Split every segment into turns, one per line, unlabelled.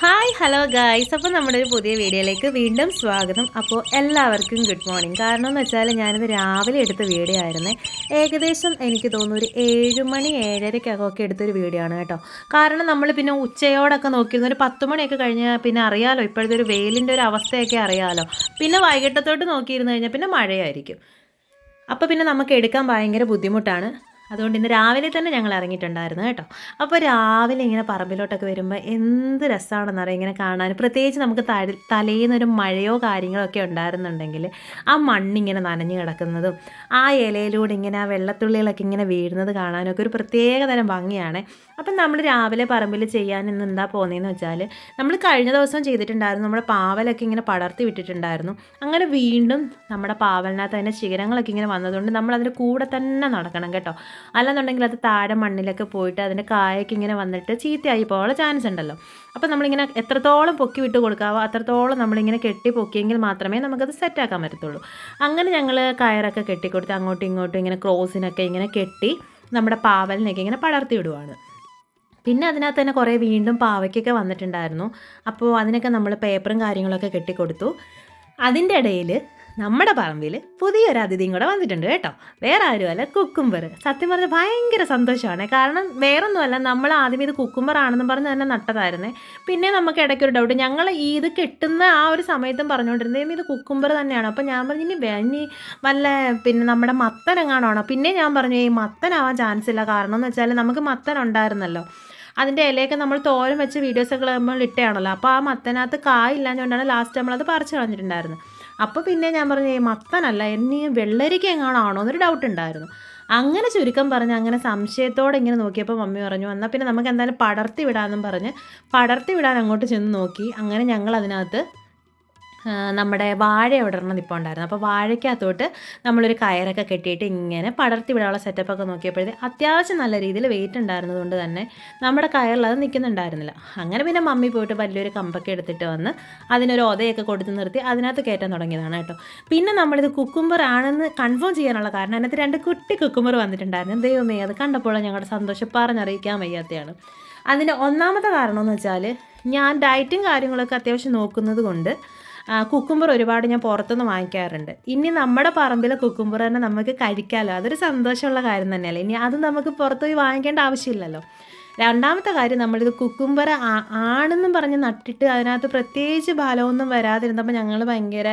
Hi hello guys. അപ്പോൾ നമ്മുടെ ഒരു പുതിയ വീഡിയോയിലേക്ക് വീണ്ടും സ്വാഗതം. അപ്പോൾ എല്ലാവർക്കും ഗുഡ് മോർണിംഗ്. കാരണം എന്ന് വെച്ചാൽ ഞാനിത് രാവിലെ എടുത്ത വീഡിയോ ആയിരുന്നു. ഏകദേശം എനിക്ക് തോന്നുന്നു ഒരു ഏഴ് മണി ഏഴരക്കൊക്കെ എടുത്തൊരു വീഡിയോ ആണ് കേട്ടോ. കാരണം നമ്മൾ പിന്നെ ഉച്ചയോടൊക്കെ നോക്കിയിരുന്ന ഒരു പത്ത് മണിയൊക്കെ കഴിഞ്ഞാൽ പിന്നെ അറിയാലോ ഇപ്പോഴത്തെ ഒരു വെയിലിന്റെ ഒരു അവസ്ഥയൊക്കെ അറിയാലോ. പിന്നെ വൈകിട്ടത്തോട്ട് നോക്കിയിരുന്നു കഴിഞ്ഞാൽ പിന്നെ മഴയായിരിക്കും. അപ്പോൾ പിന്നെ നമുക്ക് എടുക്കാൻ ഭയങ്കര ബുദ്ധിമുട്ടാണ്. അതുകൊണ്ട് ഇന്ന് രാവിലെ തന്നെ ഞങ്ങൾ ഇറങ്ങിയിട്ടുണ്ടായിരുന്നു കേട്ടോ. അപ്പോൾ രാവിലെ ഇങ്ങനെ പറമ്പിലോട്ടൊക്കെ വരുമ്പോൾ എന്ത് രസമാണെന്നറിയാം ഇങ്ങനെ കാണാൻ. പ്രത്യേകിച്ച് നമുക്ക് തല തലേന്നൊരു മഴയോ കാര്യങ്ങളോ ഒക്കെ ഉണ്ടായിരുന്നുണ്ടെങ്കിൽ ആ മണ്ണിങ്ങനെ നനഞ്ഞു കിടക്കുന്നതും ആ ഇലയിലൂടെ ഇങ്ങനെ ആ വെള്ളത്തുള്ളികളൊക്കെ ഇങ്ങനെ വീഴുന്നത് കാണാനൊക്കെ ഒരു പ്രത്യേക തരം ഭംഗിയാണ്. അപ്പം നമ്മൾ രാവിലെ പറമ്പിൽ ചെയ്യാൻ ഇന്ന് എന്താ പോകുന്നതെന്ന് വെച്ചാൽ നമ്മൾ കഴിഞ്ഞ ദിവസം ചെയ്തിട്ടുണ്ടായിരുന്നു. നമ്മുടെ പാവലൊക്കെ ഇങ്ങനെ പടർത്തി വിട്ടിട്ടുണ്ടായിരുന്നു. അങ്ങനെ വീണ്ടും നമ്മുടെ പാവലിനകത്ത് അതിന്റെ ശിഖരങ്ങളൊക്കെ ഇങ്ങനെ വന്നതുകൊണ്ട് നമ്മൾ അതിന്റെ കൂടെ തന്നെ നടക്കണം കേട്ടോ. അല്ലെന്നുണ്ടെങ്കിൽ അത് താഴെ മണ്ണിലൊക്കെ പോയിട്ട് അതിന്റെ കായൊക്കെ ഇങ്ങനെ വന്നിട്ട് ചീത്തയായി പോകാനുള്ള ചാൻസ് ഉണ്ടല്ലോ. അപ്പോൾ നമ്മളിങ്ങനെ എത്രത്തോളം പൊക്കി വിട്ട് കൊടുക്കാവോ അത്രത്തോളം നമ്മളിങ്ങനെ കെട്ടി പൊക്കിയെങ്കിൽ മാത്രമേ നമുക്കത് സെറ്റാക്കാൻ പറ്റത്തുള്ളൂ. അങ്ങനെ ഞങ്ങൾ കയറൊക്കെ കെട്ടിക്കൊടുത്ത് അങ്ങോട്ടും ഇങ്ങോട്ടും ഇങ്ങനെ ക്രോസിനൊക്കെ ഇങ്ങനെ കെട്ടി നമ്മുടെ പാവലിനൊക്കെ ഇങ്ങനെ പടർത്തി വിടുവാണ്. പിന്നെ അതിനകത്ത് തന്നെ കുറേ വീണ്ടും പാവയ്ക്കൊക്കെ വന്നിട്ടുണ്ടായിരുന്നു. അപ്പോൾ അതിനൊക്കെ നമ്മൾ പേപ്പറും കാര്യങ്ങളൊക്കെ കെട്ടിക്കൊടുത്തു. അതിന്റെ ഇടയിൽ നമ്മുടെ പറമ്പിൽ പുതിയൊരു അതിഥിയും കൂടെ വന്നിട്ടുണ്ട് കേട്ടോ. വേറെ ആരുമല്ല കുക്കുംബർ സത്യം പറഞ്ഞാൽ ഭയങ്കര സന്തോഷമാണ്. കാരണം വേറൊന്നുമല്ല നമ്മൾ ആദ്യം ഇത് കുക്കുംബർ ആണെന്ന് പറഞ്ഞ് തന്നെ നട്ടതായിരുന്നേ. പിന്നെ നമുക്ക് ഇടയ്ക്കൊരു ഡൗട്ട് ഞങ്ങൾ ഈ ഇത് കിട്ടുന്ന ആ ഒരു സമയത്തും പറഞ്ഞുകൊണ്ടിരുന്നത് ഇത് കുക്കുംബർ തന്നെയാണ്? അപ്പോൾ ഞാൻ പറഞ്ഞു ഇനി ഇനി വല്ല പിന്നെ നമ്മുടെ മത്തൻ എങ്ങാണോ പിന്നെ ഞാൻ പറഞ്ഞു ഈ മത്തനാവാൻ ചാൻസ് ഇല്ല. കാരണം എന്ന് വെച്ചാൽ നമുക്ക് മത്തൻ ഉണ്ടായിരുന്നല്ലോ. അതിന്റെ ഇലയൊക്കെ നമ്മൾ തോരൻ വെച്ച് വീഡിയോസൊക്കെ നമ്മൾ ഇട്ടയാണല്ലോ അപ്പോൾ ആ മത്തനകത്ത് കായില്ലാഞ്ഞുകൊണ്ടാണ് ലാസ്റ്റ് നമ്മളത് പറിച്ചു കളഞ്ഞിട്ടുണ്ടായിരുന്നത്. അപ്പോൾ പിന്നെ ഞാൻ പറഞ്ഞു ഈ മത്തനല്ല എന്നീ വെള്ളരിക്ക എങ്ങാണാണോ എന്നൊരു ഡൗട്ട് ഉണ്ടായിരുന്നു. അങ്ങനെ ചുരുക്കം പറഞ്ഞ് അങ്ങനെ സംശയത്തോടെ ഇങ്ങനെ നോക്കിയപ്പോൾ മമ്മി പറഞ്ഞു എന്നാൽ പിന്നെ നമുക്ക് എന്തായാലും പടർത്തി വിടാമെന്നും പറഞ്ഞ് പടർത്തി വിടാൻ അങ്ങോട്ട് ചെന്ന് നോക്കി അങ്ങനെ ഞങ്ങൾ അതിനകത്ത് നമ്മുടെ വാഴ ഒരെണ്ണം ഇപ്പോൾ അപ്പോൾ വാഴയ്ക്കകത്തോട്ട് നമ്മളൊരു കയറൊക്കെ കെട്ടിയിട്ട് ഇങ്ങനെ പടർത്തി വിടാനുള്ള സെറ്റപ്പൊക്കെ നോക്കിയപ്പോഴത്തേക്ക് അത്യാവശ്യം നല്ല രീതിയിൽ വെയിറ്റ് ഉണ്ടായിരുന്നതുകൊണ്ട് തന്നെ നമ്മുടെ കയറിൽ അത് നിൽക്കുന്നുണ്ടായിരുന്നില്ല അങ്ങനെ പിന്നെ മമ്മി പോയിട്ട് വലിയൊരു കമ്പൊക്കെ എടുത്തിട്ട് വന്ന് അതിനൊരു ഒതയൊക്കെ കൊടുത്ത് നിർത്തി അതിനകത്ത് കയറ്റാൻ തുടങ്ങിയതാണ് കേട്ടോ. പിന്നെ നമ്മളിത് കുക്കുംബർ ആണെന്ന് കൺഫേം ചെയ്യാനുള്ള കാരണം അതിനകത്ത് രണ്ട് കുട്ടി കുക്കുംബർ വന്നിട്ടുണ്ടായിരുന്നു. ദൈവമേ അത് കണ്ടപ്പോൾ ഞങ്ങളുടെ സന്തോഷം. പറഞ്ഞറിയിക്കാൻ വയ്യാത്തതാണ് അതിന്റെ ഒന്നാമത്തെ കാരണം എന്ന് വെച്ചാൽ ഞാൻ ഡയറ്റും കാര്യങ്ങളൊക്കെ അത്യാവശ്യം നോക്കുന്നത് കൊണ്ട് കുക്കുംബർ ഒരുപാട് ഞാൻ പുറത്തുനിന്ന് വാങ്ങിക്കാറുണ്ട്. ഇനി നമ്മുടെ പറമ്പിലെ കുക്കുംബർ തന്നെ നമുക്ക് കഴിക്കാമല്ലോ അതൊരു സന്തോഷമുള്ള കാര്യം തന്നെയല്ലേ? ഇനി അത് നമുക്ക് പുറത്തുപോയി വാങ്ങിക്കേണ്ട ആവശ്യമില്ലല്ലോ. രണ്ടാമത്തെ കാര്യം നമ്മളിത് കുക്കുംബർ ആണെന്നും പറഞ്ഞ് നട്ടിട്ട് അതിനകത്ത് പ്രത്യേകിച്ച് ഫലമൊന്നും വരാതിരുന്നപ്പോൾ ഞങ്ങൾ ഭയങ്കര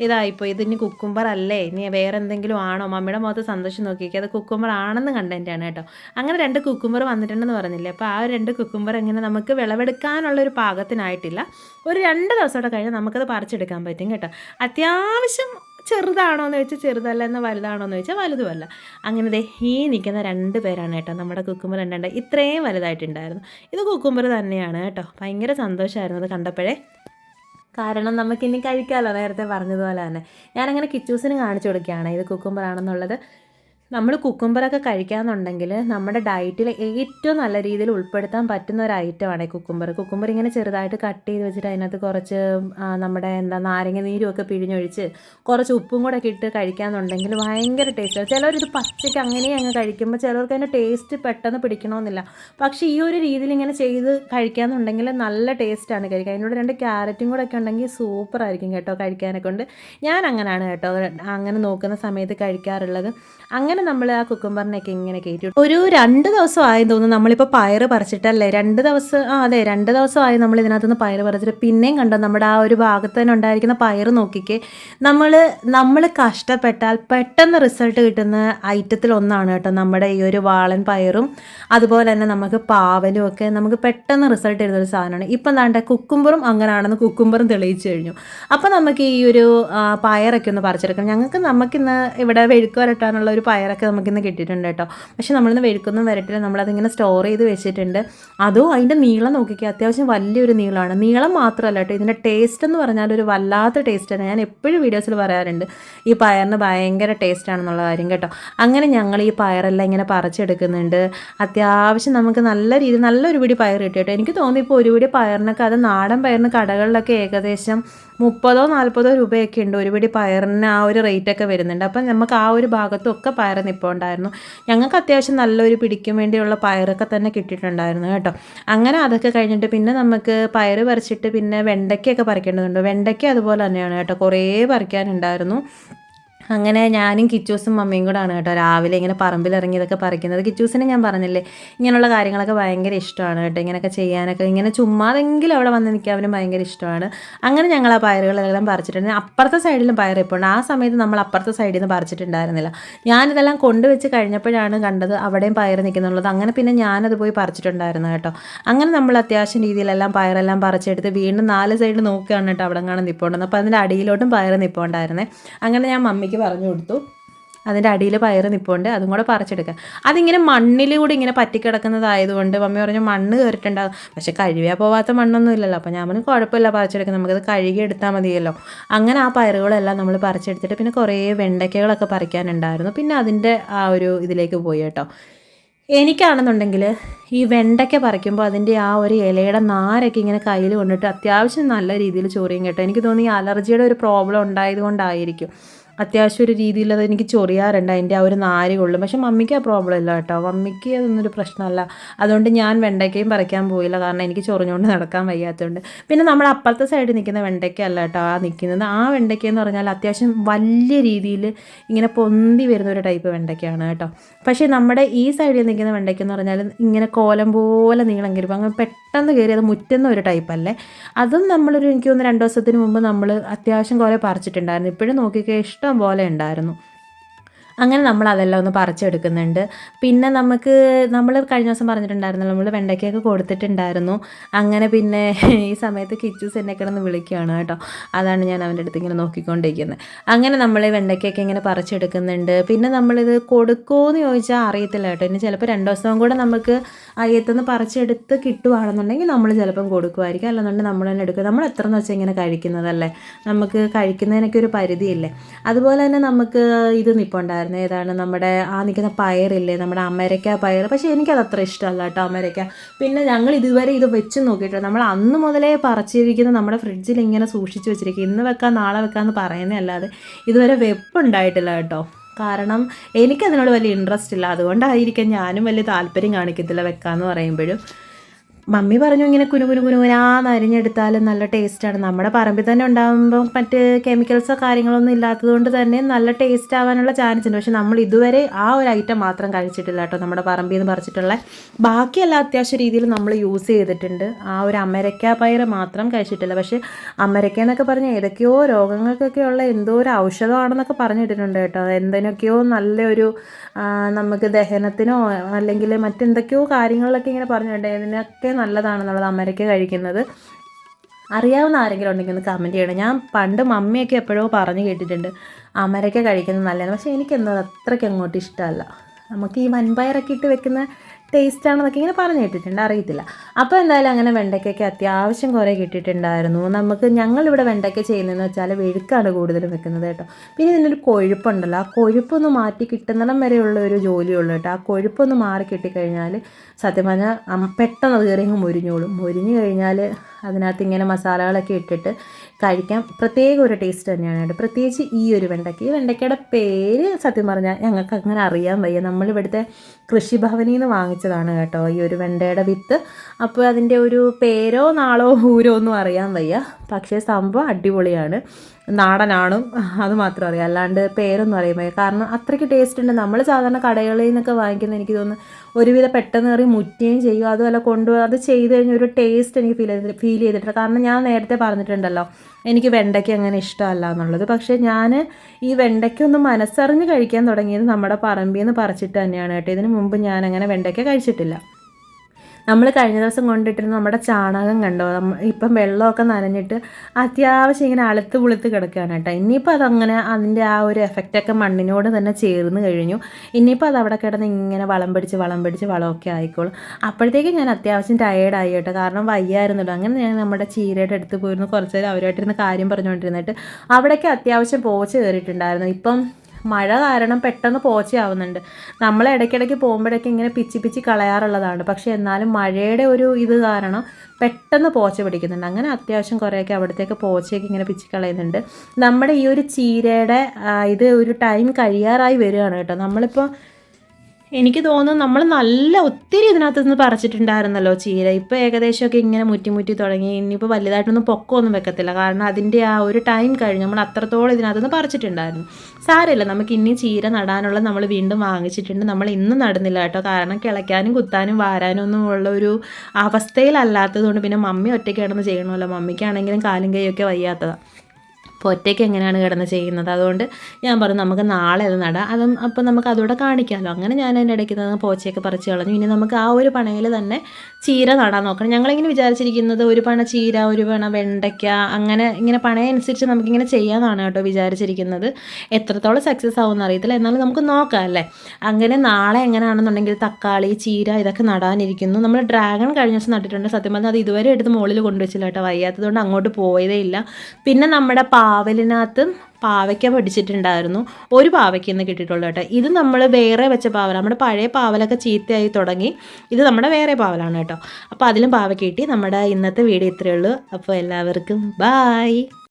ഇതായിപ്പോയി. ഇതിനി കുക്കുംബർ അല്ലേ? ഇനി വേറെ എന്തെങ്കിലും ആണോ? മമ്മിയുടെ മുഖത്ത് സന്തോഷം നോക്കിയൊക്കെ. അത് കുക്കുംബർ ആണെന്ന് കണ്ടന്റാണ് കേട്ടോ. അങ്ങനെ രണ്ട് കുക്കുംബർ വന്നിട്ടുണ്ടെന്ന് പറഞ്ഞില്ലേ? അപ്പോൾ ആ രണ്ട് കുക്കുംബർ ഇങ്ങനെ നമുക്ക് വിളവെടുക്കാനുള്ള ഒരു പാകത്തിനായിട്ടില്ല. ഒരു രണ്ട് ദിവസമോടെ കഴിഞ്ഞാൽ നമുക്കത് പറിച്ചെടുക്കാൻ പറ്റും കേട്ടോ. അത്യാവശ്യം ചെറുതാണോ എന്ന് വെച്ചാൽ ചെറുതല്ല എന്ന് വലുതാണോ എന്ന് വെച്ചാൽ വലുതുമല്ല. അങ്ങനെ ദേ ഈ നിൽക്കുന്ന രണ്ട് പേരാണ് കേട്ടോ നമ്മുടെ കുക്കുമ്പർ രണ്ടുണ്ട് ഇത്രയും വലുതായിട്ടുണ്ടായിരുന്നു. ഇത് കുക്കുമ്പർ തന്നെയാണ് കേട്ടോ. ഭയങ്കര സന്തോഷമായിരുന്നു അത് കണ്ടപ്പോഴേ. കാരണം നമുക്കിനി കഴിക്കാമല്ലോ നേരത്തെ പറഞ്ഞതുപോലെ തന്നെ. ഞാനങ്ങനെ കിച്ചൂസിന് കാണിച്ചു കൊടുക്കുകയാണ് ഇത് കുക്കുമ്പർ ആണെന്നുള്ളത് നമ്മൾ കുക്കുംബറൊക്കെ കഴിക്കാന്നുണ്ടെങ്കിൽ നമ്മുടെ ഡയറ്റിൽ ഏറ്റവും നല്ല രീതിയിൽ ഉൾപ്പെടുത്താൻ പറ്റുന്ന ഒരു ഐറ്റമാണ് ആണ് കുക്കുംബർ. കുക്കുംബർ ഇങ്ങനെ ചെറുതായിട്ട് കട്ട് ചെയ്ത് വെച്ചിട്ട് അതിനകത്ത് കുറച്ച് നമ്മുടെ എന്താ നാരങ്ങ നീരും ഒക്കെ പിഴിഞ്ഞൊഴിച്ച് കുറച്ച് ഉപ്പും കൂടെ ഒക്കെ ഇട്ട് കഴിക്കാന്നുണ്ടെങ്കിൽ ഭയങ്കര ടേസ്റ്റാണ് ഇത് പച്ചയ്ക്ക് അങ്ങനെ അങ്ങ് കഴിക്കുമ്പോൾ ചിലർക്ക് അതിന്റെ ടേസ്റ്റ് പെട്ടെന്ന് പിടിക്കണമെന്നില്ല. പക്ഷേ ഈ ഒരു രീതിയിൽ ഇങ്ങനെ ചെയ്ത് കഴിക്കാന്നുണ്ടെങ്കിൽ നല്ല ടേസ്റ്റാണ് കഴിക്കാൻ. അതിനോട് രണ്ട് ക്യാരറ്റും കൂടെ ഒക്കെ ഉണ്ടെങ്കിൽ സൂപ്പർ ആയിരിക്കും കേട്ടോ കഴിക്കാനൊക്കെ ഉണ്ട്. ഞാൻ അങ്ങനെയാണ് കേട്ടോ അങ്ങനെ നോക്കുന്ന സമയത്ത് കഴിക്കാറുള്ളത്. അങ്ങനെ നമ്മൾ ആ കുക്കുംബറിനൊക്കെ ഇങ്ങനെ കയറ്റി ഒരു രണ്ട് ദിവസം ആയെന്ന് തോന്നുന്നു നമ്മളിപ്പോൾ പയറ് പറിച്ചിട്ടല്ലേ? രണ്ട് ദിവസം ആ അതെ രണ്ട് ദിവസമായി നമ്മൾ ഇതിനകത്ത് നിന്ന് പയറ് പറിച്ചിട്ട്. പിന്നെയും കണ്ടോ നമ്മുടെ ആ ഒരു ഭാഗത്ത് തന്നെ ഉണ്ടായിരിക്കുന്ന പയറ് നോക്കിക്കേ. നമ്മൾ നമ്മൾ കഷ്ടപ്പെട്ടാൽ പെട്ടെന്ന് റിസൾട്ട് കിട്ടുന്ന ഐറ്റത്തിൽ ഒന്നാണ് കേട്ടോ നമ്മുടെ ഈ ഒരു വാളൻ പയറും. അതുപോലെ തന്നെ നമുക്ക് പാവലും ഒക്കെ നമുക്ക് പെട്ടെന്ന് റിസൾട്ട് തരുന്ന ഒരു സാധനമാണ്. ഇപ്പം താണ്ട കുക്കുംബറും അങ്ങനെയാണെന്ന് കുക്കുംബറും തെളിയിച്ചു കഴിഞ്ഞു. അപ്പോൾ നമുക്ക് ഈ ഒരു പയറൊക്കെ ഒന്ന് പറിച്ചെടുക്കാം. ഞങ്ങൾക്ക് നമുക്കിന്ന് ഇവിടെ വെഴുക്കുവരട്ടാനുള്ള ഒരു ഒരു പയറൊക്കെ നമുക്കിന്ന് കിട്ടിയിട്ടുണ്ട് കേട്ടോ. പക്ഷെ നമ്മളിന്ന് വെഴുക്കൊന്നും വരട്ടില്ല. നമ്മളതിങ്ങനെ സ്റ്റോർ ചെയ്ത് വെച്ചിട്ടുണ്ട്. അതും അതിന്റെ നീളം നോക്കിക്കുക അത്യാവശ്യം വലിയൊരു നീളമാണ്. നീളം മാത്രമല്ല കേട്ടോ ഇതിന്റെ ടേസ്റ്റ് എന്ന് പറഞ്ഞാൽ ഒരു വല്ലാത്ത ടേസ്റ്റാണ് ഞാൻ എപ്പോഴും വീഡിയോസിൽ പറയാറുണ്ട് ഈ പയറിന് ഭയങ്കര ടേസ്റ്റ് ആണെന്നുള്ള കാര്യം കേട്ടോ. അങ്ങനെ ഞങ്ങൾ ഈ പയറെല്ലാം ഇങ്ങനെ പറിച്ചെടുക്കുന്നുണ്ട്. അത്യാവശ്യം നമുക്ക് നല്ല രീതിയിൽ നല്ലൊരു പിടി പയർ കിട്ടി കേട്ടോ. എനിക്ക് തോന്നി ഇപ്പോൾ ഒരു പിടി പയറിനൊക്കെ അത് നാടൻ പയറിന് കടകളിലൊക്കെ ഏകദേശം മുപ്പതോ നാൽപ്പതോ രൂപയൊക്കെ ഉണ്ട്. ഒരു പിടി പയറിന് ആ ഒരു റേറ്റൊക്കെ വരുന്നുണ്ട്. അപ്പം നമുക്ക് ആ ഒരു ഭാഗത്തും ഒക്കെ പയർ പയർ നിൽപ്പുണ്ടായിരുന്നു ഞങ്ങൾക്ക് അത്യാവശ്യം നല്ലൊരു പിടിക്കും വേണ്ടിയുള്ള പയറൊക്കെ തന്നെ കിട്ടിയിട്ടുണ്ടായിരുന്നു കേട്ടോ. അങ്ങനെ അതൊക്കെ കഴിഞ്ഞിട്ട് പിന്നെ നമുക്ക് പയർ പറിച്ചിട്ട് പിന്നെ വെണ്ടയ്ക്കൊക്കെ പറിക്കേണ്ടതുണ്ട്. വെണ്ടയ്ക്ക അതുപോലെ തന്നെയാണ് കേട്ടോ. കുറേ പറിക്കാനുണ്ടായിരുന്നു. അങ്ങനെ ഞാനും കിച്ചൂസും മമ്മിയും കൂടാണ് കേട്ടോ രാവിലെ ഇങ്ങനെ പറമ്പിലിറങ്ങി ഇതൊക്കെ പറിക്കുന്നത്. കിച്ചൂസിനെ ഞാൻ പറഞ്ഞില്ലേ ഇങ്ങനെയുള്ള കാര്യങ്ങളൊക്കെ ഭയങ്കര ഇഷ്ടമാണ് കേട്ടോ. ഇങ്ങനെയൊക്കെ ചെയ്യാനൊക്കെ ഇങ്ങനെ ചുമ്മാതെങ്കിലും അവിടെ വന്ന് നിൽക്കാൻ അവന് ഭയങ്കര ഇഷ്ടമാണ്. അങ്ങനെ ഞങ്ങൾ ആ പയറുകളെല്ലാം പറിച്ചിട്ടുണ്ട്. അപ്പുറത്തെ സൈഡിലും പയർ ഇപ്പോൾ ആ സമയത്ത് നമ്മൾ അപ്പുറത്തെ സൈഡിൽ നിന്ന് പറിച്ചിട്ടുണ്ടായിരുന്നില്ല. ഞാനിതെല്ലാം കൊണ്ടുവച്ച് കഴിഞ്ഞപ്പോഴാണ് കണ്ടത് അവിടെയും പയർ നിൽക്കുന്നുള്ളത്. അങ്ങനെ പിന്നെ ഞാനത് പോയി പറിച്ചിട്ടുണ്ടായിരുന്നു കേട്ടോ. അങ്ങനെ നമ്മൾ അത്യാവശ്യം രീതിയിലെല്ലാം പയറെല്ലാം പറിച്ചെടുത്ത് വീണ്ടും നാല് സൈഡ് നോക്കുകയാണ് കേട്ടോ അവിടെ കാണാൻ നിൽപ്പുണ്ടെന്ന് അപ്പോൾ അതിന്റെ അടിയിലോട്ടും പയർ നിൽപ്പുണ്ടായിരുന്നേ അങ്ങനെ ഞാൻ മമ്മിക്ക് പറഞ്ഞു കൊടുത്തു. അതിന്റെ അടിയിൽ പയർ നിൽപ്പുണ്ട് അതും കൂടെ പറിച്ചെടുക്കുക അതിങ്ങനെ മണ്ണിലൂടെ ഇങ്ങനെ പറ്റിക്കിടക്കുന്നതായതുകൊണ്ട് മമ്മി പറഞ്ഞു മണ്ണ് കയറിയിട്ടുണ്ടാകും പക്ഷെ കഴുകിയാൽ പോവാത്ത മണ്ണൊന്നും ഇല്ലല്ലോ. അപ്പോൾ ഞാൻ പറഞ്ഞു കുഴപ്പമില്ല പറിച്ചെടുക്കുക നമുക്കത് കഴുകി എടുത്താൽ മതിയല്ലോ. അങ്ങനെ ആ പയറുകളെല്ലാം നമ്മൾ പറിച്ചെടുത്തിട്ട് പിന്നെ കുറേ വെണ്ടയ്ക്കകളൊക്കെ പറിക്കാനുണ്ടായിരുന്നു. പിന്നെ അതിന്റെ ആ ഒരു ഇതിലേക്ക് പോയി കേട്ടോ. എനിക്കാണെന്നുണ്ടെങ്കിൽ ഈ വെണ്ടയ്ക്ക പറിക്കുമ്പോൾ അതിന്റെ ആ ഒരു ഇലയുടെ നാരൊക്കെ ഇങ്ങനെ കയ്യിൽ കൊണ്ടിട്ട് അത്യാവശ്യം നല്ല രീതിയിൽ ചൊറിയും കേട്ടോ. എനിക്ക് തോന്നി അലർജിയുടെ ഒരു പ്രോബ്ലം ഉണ്ടായതുകൊണ്ടായിരിക്കും. അത്യാവശ്യം ഒരു രീതിയിൽ അത് എനിക്ക് ചൊറിയാറുണ്ട്. അതിന്റെ ആ ഒരു നാര് കൊള്ളും. പക്ഷെ മമ്മിക്ക് ആ പ്രോബ്ലം ഇല്ല കേട്ടോ. മമ്മിക്ക് അതൊന്നൊരു പ്രശ്നമല്ല. അതുകൊണ്ട് ഞാൻ വെണ്ടയ്ക്കയും പറിക്കാൻ പോയില്ല. കാരണം എനിക്ക് ചൊറിഞ്ഞുകൊണ്ട് നടക്കാൻ വയ്യാത്തതുകൊണ്ട്. പിന്നെ നമ്മുടെ അപ്പുറത്തെ സൈഡിൽ നിൽക്കുന്ന വെണ്ടയ്ക്ക അല്ല കേട്ടോ ആ നിൽക്കുന്നത്. ആ വെണ്ടയ്ക്ക എന്ന് പറഞ്ഞാൽ അത്യാവശ്യം വലിയ രീതിയിൽ ഇങ്ങനെ പൊന്തി വരുന്ന ഒരു ടൈപ്പ് വെണ്ടയ്ക്കയാണ് കേട്ടോ. പക്ഷേ നമ്മുടെ ഈ സൈഡിൽ നിൽക്കുന്ന വെണ്ടയ്ക്ക എന്ന് പറഞ്ഞാൽ ഇങ്ങനെ കോലം പോലെ നീളം കയറി അങ്ങനെ പെട്ടെന്ന് കയറി അത് മുറ്റുന്ന ഒരു ടൈപ്പല്ലേ അതും നമ്മളൊരു എനിക്ക് തോന്നുന്നു രണ്ട് ദിവസത്തിന് മുമ്പ് നമ്മൾ അത്യാവശ്യം കുറേ പറിച്ചിട്ടുണ്ടായിരുന്നു. ഇപ്പോഴും നോക്കിക്കേ ഇഷ്ടം പോലെ ഉണ്ടായിരുന്നു. അങ്ങനെ നമ്മൾ അതെല്ലാം ഒന്ന് പറിച്ചെടുക്കുന്നുണ്ട്. പിന്നെ നമുക്ക് നമ്മൾ കഴിഞ്ഞ ദിവസം പറഞ്ഞിട്ടുണ്ടായിരുന്നു നമ്മൾ വെണ്ടയ്ക്കൊക്കെ കൊടുത്തിട്ടുണ്ടായിരുന്നു. അങ്ങനെ പിന്നെ ഈ സമയത്ത് കിച്ചൂസ് എന്നെ കിടന്ന് വിളിക്കുകയാണ് കേട്ടോ. അതാണ് ഞാൻ അവന്റെ അടുത്ത് ഇങ്ങനെ നോക്കിക്കൊണ്ടിരിക്കുന്നത്. അങ്ങനെ നമ്മൾ ഈ വെണ്ടയ്ക്കൊക്കെ ഇങ്ങനെ പറിച്ചെടുക്കുന്നുണ്ട്. പിന്നെ നമ്മളിത് കൊടുക്കുമോ എന്ന് ചോദിച്ചാൽ അറിയത്തില്ല കേട്ടോ. ഇനി ചിലപ്പോൾ രണ്ട് ദിവസവും കൂടെ നമുക്ക് അയ്യത്തുനിന്ന് പറിച്ചെടുത്ത് കിട്ടുവാണെന്നുണ്ടെങ്കിൽ നമ്മൾ ചിലപ്പം കൊടുക്കുമായിരിക്കും. അല്ലെന്നുണ്ടെങ്കിൽ നമ്മൾ തന്നെ എടുക്കും. നമ്മൾ എത്ര എന്ന് വെച്ചാൽ ഇങ്ങനെ കഴിക്കുന്നതല്ലേ? നമുക്ക് കഴിക്കുന്നതിനൊക്കെ ഒരു പരിധിയില്ലേ? അതുപോലെ തന്നെ നമുക്ക് ഇത് നിൽപ്പുണ്ടായിരുന്നു ഏതാണ് നമ്മുടെ ആ നിൽക്കുന്ന പയറില്ലേ? നമ്മുടെ അമരക്ക പയർ പക്ഷേ എനിക്കത് അത്ര ഇഷ്ടമല്ല കേട്ടോ അമരക്ക. പിന്നെ ഞങ്ങൾ ഇതുവരെ ഇത് വെച്ച് നോക്കിയിട്ട് നമ്മൾ അന്ന് മുതലേ പറിച്ചിരിക്കുന്ന നമ്മുടെ ഫ്രിഡ്ജിൽ ഇങ്ങനെ സൂക്ഷിച്ച് വെച്ചിരിക്കുക ഇന്ന് വെക്കാം നാളെ വെക്കാമെന്ന് പറയുന്നേ അല്ലാതെ ഇതുവരെ വെപ്പുണ്ടായിട്ടില്ല കേട്ടോ. കാരണം എനിക്കതിനോട് വലിയ ഇൻട്രസ്റ്റ് ഇല്ല. അതുകൊണ്ടായിരിക്കും ഞാനും വലിയ താല്പര്യം കാണിക്കത്തില്ല വെക്കാമെന്ന് പറയുമ്പോഴും. മമ്മി പറഞ്ഞു ഇങ്ങനെ കുനു കുനു കുനുകുനാന്ന് അരിഞ്ഞെടുത്താൽ നല്ല ടേസ്റ്റാണ് നമ്മുടെ പറമ്പിൽ തന്നെ ഉണ്ടാകുമ്പോൾ മറ്റ് കെമിക്കൽസോ കാര്യങ്ങളൊന്നും ഇല്ലാത്തതുകൊണ്ട് തന്നെ നല്ല ടേസ്റ്റ് ആവാനുള്ള ചാൻസ് ഉണ്ട്. പക്ഷെ നമ്മൾ ഇതുവരെ ആ ഒരു ഐറ്റം മാത്രം കഴിച്ചിട്ടില്ല കേട്ടോ നമ്മുടെ പറമ്പിൽ നിന്ന് പറിച്ചിട്ടുള്ള. ബാക്കിയെല്ലാം അത്യാവശ്യ രീതിയിൽ നമ്മൾ യൂസ് ചെയ്തിട്ടുണ്ട്. ആ ഒരു അമരക്ക പയർ മാത്രം കഴിച്ചിട്ടില്ല. പക്ഷേ അമരക്ക എന്നൊക്കെ പറഞ്ഞ് ഏതൊക്കെയോ രോഗങ്ങൾക്കൊക്കെ ഉള്ള എന്തോ ഒരു ഔഷധമാണെന്നൊക്കെ പറഞ്ഞിട്ടിട്ടുണ്ട് കേട്ടോ. എന്തിനൊക്കെയോ നല്ലൊരു നമുക്ക് ദഹനത്തിനോ അല്ലെങ്കിൽ മറ്റെന്തൊക്കെയോ കാര്യങ്ങളിലൊക്കെ ഇങ്ങനെ പറഞ്ഞിട്ടുണ്ട്. ഇതിനൊക്കെ നല്ലതാണെന്നുള്ളത് അമ്മയ്ക്ക് കഴിക്കുന്നത്. അറിയാവുന്ന ആരെങ്കിലും ഉണ്ടെങ്കിൽ ഒന്ന് കമന്റ് ചെയ്യണം. ഞാൻ പണ്ട് മമ്മിയൊക്കെ എപ്പോഴോ പറഞ്ഞു കേട്ടിട്ടുണ്ട് അമരയ്ക്ക കഴിക്കുന്നത് നല്ലതാണ്. പക്ഷേ എനിക്കെന്തോ അത്രയ്ക്ക് അങ്ങോട്ട് ഇഷ്ടമല്ല. നമുക്ക് ഈ വൻപയറൊക്കെ ഇട്ട് വെക്കുന്ന ടേസ്റ്റ് ആണെന്നൊക്കെ ഇങ്ങനെ പറഞ്ഞു കേട്ടിട്ടുണ്ട്. അറിയത്തില്ല. അപ്പോൾ എന്തായാലും അങ്ങനെ വെണ്ടയ്ക്കൊക്കെ അത്യാവശ്യം കുറേ കിട്ടിയിട്ടുണ്ടായിരുന്നു. നമുക്ക് ഞങ്ങളിവിടെ വെണ്ടയ്ക്ക ചെയ്യുന്നതെന്ന് വെച്ചാൽ വെഴുക്കാണ് കൂടുതലും വെക്കുന്നത് കേട്ടോ. പിന്നെ ഇതിനൊരു കൊഴുപ്പുണ്ടല്ലോ. ആ കൊഴുപ്പൊന്ന് മാറ്റി കിട്ടുന്നിടം വരെയുള്ള ഒരു ജോലിയുള്ളൂ കേട്ടോ. ആ കൊഴുപ്പൊന്ന് മാറി കിട്ടിക്കഴിഞ്ഞാൽ സത്യം പറഞ്ഞാൽ പെട്ടെന്ന് അത് കയറി മുരിഞ്ഞോളും. മുരിഞ്ഞു കഴിഞ്ഞാൽ അതിനകത്ത് ഇങ്ങനെ മസാലകളൊക്കെ ഇട്ടിട്ട് കഴിക്കാൻ പ്രത്യേക ഒരു ടേസ്റ്റ് തന്നെയാണ് കേട്ടോ. പ്രത്യേകിച്ച് ഈ ഒരു വെണ്ടയ്ക്ക. ഈ വെണ്ടയ്ക്കയുടെ പേര് സത്യം പറഞ്ഞാൽ ഞങ്ങൾക്ക് അങ്ങനെ അറിയാൻ വയ്യ. നമ്മളിവിടുത്തെ കൃഷിഭവനിൽ നിന്ന് വാങ്ങിച്ചതാണ് കേട്ടോ ഈ ഒരു വെണ്ടയുടെ വിത്ത്. അപ്പോൾ അതിന്റെ ഒരു പേരോ നാളോ ഊരോ ഒന്നും അറിയാൻ വയ്യ. പക്ഷേ സംഭവം അടിപൊളിയാണ്. നാടനാണും അത് മാത്രം അറിയാം. അല്ലാണ്ട് പേരൊന്നും അറിയാൻ കാരണം അത്രയ്ക്ക് ടേസ്റ്റ് ഉണ്ട്. നമ്മൾ സാധാരണ കടകളിൽ നിന്നൊക്കെ വാങ്ങിക്കുന്ന എനിക്ക് തോന്നുന്നു ഒരുവിധം പെട്ടെന്ന് കയറി മുറ്റുകയും ചെയ്യും. അതുപോലെ കൊണ്ടുപോകും അത് ചെയ്ത് കഴിഞ്ഞാൽ ഒരു ടേസ്റ്റ് എനിക്ക് ഫീൽ ചെയ്തിട്ട് ഫീൽ ചെയ്തിട്ടുണ്ട് കാരണം ഞാൻ നേരത്തെ പറഞ്ഞിട്ടുണ്ടല്ലോ എനിക്ക് വെണ്ടയ്ക്ക അങ്ങനെ ഇഷ്ടമല്ല എന്നുള്ളത്. പക്ഷേ ഞാൻ ഈ വെണ്ടയ്ക്ക ഒന്ന് മനസ്സറിഞ്ഞ് കഴിക്കാൻ തുടങ്ങിയത് നമ്മുടെ പറമ്പിൽ നിന്ന് പറിച്ചിട്ട് തന്നെയാണ് കേട്ടോ. ഇതിന് മുമ്പ് ഞാൻ അങ്ങനെ വെണ്ടയ്ക്ക കഴിച്ചിട്ടില്ല. നമ്മൾ കഴിഞ്ഞ ദിവസം കൊണ്ടിട്ടിരുന്ന നമ്മുടെ ചാണകം കണ്ടോ? ഇപ്പം വെള്ളമൊക്കെ നനഞ്ഞിട്ട് അത്യാവശ്യം ഇങ്ങനെ അളുത്ത് പുളുത്ത് കിടക്കുകയാണ് കേട്ടോ. ഇനിയിപ്പോൾ അതങ്ങനെ അതിന്റെ ആ ഒരു എഫക്റ്റൊക്കെ മണ്ണിനോട് തന്നെ ചേർന്ന് കഴിഞ്ഞു. ഇനിയിപ്പോൾ അത് അവിടെ കിടന്ന് ഇങ്ങനെ വളം പിടിച്ച് വളം പിടിച്ച് വളമൊക്കെ ആയിക്കോളും. അപ്പോഴത്തേക്ക് ഞാൻ അത്യാവശ്യം ടയേർഡായി കേട്ടോ. കാരണം വയ്യായിരുന്നല്ലോ. അങ്ങനെ ഞാൻ നമ്മുടെ ചീരയുടെ അടുത്ത് പോയിരുന്നു. കുറച്ച് നേരം അവരുമായിട്ടിരുന്ന് കാര്യം പറഞ്ഞുകൊണ്ടിരുന്നിട്ട് അവിടേക്ക് അത്യാവശ്യം പോച്ച് കയറിയിട്ടുണ്ടായിരുന്നു. ഇപ്പം മഴ കാരണം പെട്ടെന്ന് പോച്ചയാവുന്നുണ്ട്. നമ്മൾ ഇടയ്ക്കിടയ്ക്ക് പോകുമ്പോഴൊക്കെ ഇങ്ങനെ പിച്ചി പിച്ചി കളയാറുള്ളതാണ്. പക്ഷേ എന്നാലും മഴയുടെ ഒരു ഇത് കാരണം പെട്ടെന്ന് പോച്ച പിടിക്കുന്നുണ്ട്. അങ്ങനെ അത്യാവശ്യം കുറേയൊക്കെ അവിടത്തേക്ക് പോച്ചയൊക്കെ ഇങ്ങനെ പിച്ചി കളയുന്നുണ്ട്. നമ്മുടെ ഈ ഒരു ചീരയുടെ ഇത് ഒരു ടൈം കഴിയാറായി വരികയാണ് കേട്ടോ. നമ്മളിപ്പോൾ എനിക്ക് തോന്നുന്നു നമ്മൾ നല്ല ഒത്തിരി ഇതിനകത്ത് നിന്ന് പറിച്ചിട്ടുണ്ടായിരുന്നല്ലോ ചീര. ഇപ്പോൾ ഏകദേശമൊക്കെ ഇങ്ങനെ മുറ്റി മുറ്റി തുടങ്ങി. ഇനിയിപ്പോൾ വലുതായിട്ടൊന്നും പൊക്കമൊന്നും വെക്കത്തില്ല. കാരണം അതിന്റെ ആ ഒരു ടൈം കഴിഞ്ഞ് നമ്മൾ അത്രത്തോളം ഇതിനകത്ത് നിന്ന് പറിച്ചിട്ടുണ്ടായിരുന്നു. സാരമില്ല. നമുക്ക് ഇനി ചീര നടാനുള്ള നമ്മൾ വീണ്ടും വാങ്ങിച്ചിട്ടുണ്ട്. നമ്മൾ ഇന്ന് നടുന്നില്ല കേട്ടോ. കാരണം കിളയ്ക്കാനും കുത്താനും വാരാനും ഒന്നും ഉള്ള ഒരു അവസ്ഥയിലല്ലാത്തതുകൊണ്ട് പിന്നെ മമ്മി ഒറ്റയ്ക്ക് കിടന്ന് ചെയ്യണമല്ലോ. മമ്മിക്കാണെങ്കിലും കാലും കൈയൊക്കെ വയ്യാത്തതാണ് അപ്പോൾ ഒറ്റയ്ക്ക് എങ്ങനെയാണ് കിടന്ന് ചെയ്യുന്നത്? അതുകൊണ്ട് ഞാൻ പറഞ്ഞു നമുക്ക് നാളെ അത് നടാം. അതും അപ്പോൾ നമുക്ക് അതുകൂടെ കാണിക്കാമല്ലോ അങ്ങനെ ഞാൻ അതിന്റെ ഇടയ്ക്ക് നിന്ന് പോച്ചയൊക്കെ പറിച്ച് കളഞ്ഞു. ഇനി നമുക്ക് ആ ഒരു പണയിൽ തന്നെ ചീര നടാൻ നോക്കണം. ഞങ്ങളിങ്ങനെ വിചാരിച്ചിരിക്കുന്നത് ഒരു പണ ചീര ഒരു പണ വെണ്ടയ്ക്ക അങ്ങനെ ഇങ്ങനെ പണയനുസരിച്ച് നമുക്കിങ്ങനെ ചെയ്യാമെന്നാണ് കേട്ടോ വിചാരിച്ചിരിക്കുന്നത്. എത്രത്തോളം സക്സസ് ആവുമെന്ന് അറിയത്തില്ല എന്നാലും നമുക്ക് നോക്കാം അല്ലേ? അങ്ങനെ നാളെ എങ്ങനെയാണെന്നുണ്ടെങ്കിൽ തക്കാളി ചീര ഇതൊക്കെ നടാനിരിക്കുന്നു. നമ്മൾ ഡ്രാഗൺ കഴിഞ്ഞ ദിവസം നട്ടിട്ടുണ്ട്. സത്യം പറഞ്ഞാൽ അത് ഇതുവരെ എടുത്ത് മുകളിൽ കൊണ്ടുവച്ചില്ല കേട്ടോ വയ്യാത്തതുകൊണ്ട് അങ്ങോട്ട് പോയതേ ഇല്ല. പിന്നെ നമ്മുടെ പാവലിനകത്ത് പാവയ്ക്ക പഠിച്ചിട്ടുണ്ടായിരുന്നു. ഒരു പാവയ്ക്ക് ഇന്ന് കിട്ടിയിട്ടുള്ളൂ കേട്ടോ. ഇത് നമ്മൾ വേറെ വെച്ച പാവല. നമ്മുടെ പഴയ പാവലൊക്കെ ചീത്തയായി തുടങ്ങി. ഇത് നമ്മുടെ വേറെ പാവലാണ് കേട്ടോ. അപ്പോൾ അതിലും പാവയ്ക്ക് കിട്ടി. നമ്മുടെ ഇന്നത്തെ വീഡിയോ ഇത്രയേ ഉള്ളൂ. അപ്പോൾ എല്ലാവർക്കും ബായ്